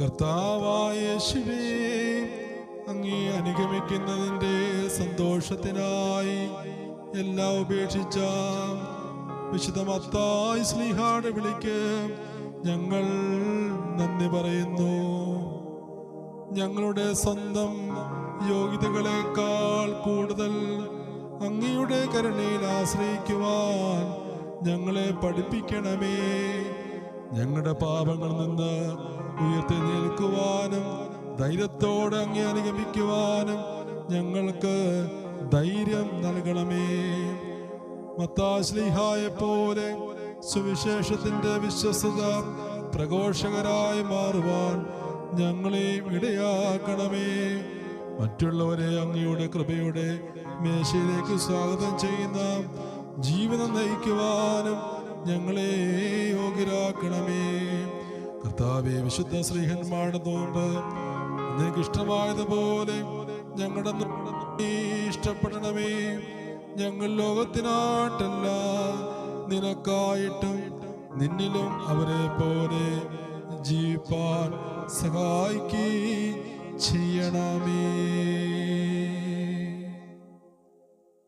കർത്താവായ ശിവേ അങ്ങേ അനുഗമിക്കുന്നതിന്റെ സന്തോഷത്തിനായി എല്ലാം ഉപേക്ഷിച്ച വിശുദ്ധ മത്തായി വിളിക്ക് ഞങ്ങൾ നന്ദി പറയുന്നു. ഞങ്ങളുടെ സ്വന്തം യോഗ്യതകളെക്കാൾ കൂടുതൽ അങ്ങയുടെ കരുണയിൽ ആശ്രയിക്കുവാൻ ഞങ്ങളെ പഠിപ്പിക്കണമേ. ഞങ്ങളുടെ പാപങ്ങളിൽ നിന്ന് ഉയർത്തി നിൽക്കുവാനും ധൈര്യത്തോടെ അങ്ങേ അനുഗമിക്കുവാനും ഞങ്ങൾക്ക് ധൈര്യം നൽകണമേ. മത്താശ്ലിഹായെ പോലെ സുവിശേഷത്തിന്റെ വിശ്വസത പ്രഘോഷകരായി മാറുവാൻ ഞങ്ങളെ ഇടയാക്കണമേ. മറ്റുള്ളവരെ അങ്ങയുടെ കൃപയുടെ മേശയിലേക്ക് സ്വാഗതം ചെയ്യുന്ന ജീവിതം നയിക്കുവാനും ഞങ്ങളെ യോഗ്യരാക്കണമേ കർത്താവെ വിശുദ്ധ ശ്രീഹന്മാരുടെ നോമ്പ് നിനക്ക് ഇഷ്ടമായതുപോലെ ഞങ്ങളുടെ ഇഷ്ടപ്പെടണമേ. ഞങ്ങൾ ലോകത്തിനായിട്ടല്ല നിനക്കായിട്ടും നിന്നിലും അവരെ പോലെ ജീവിപ്പാൻ ചെയ്യണമേ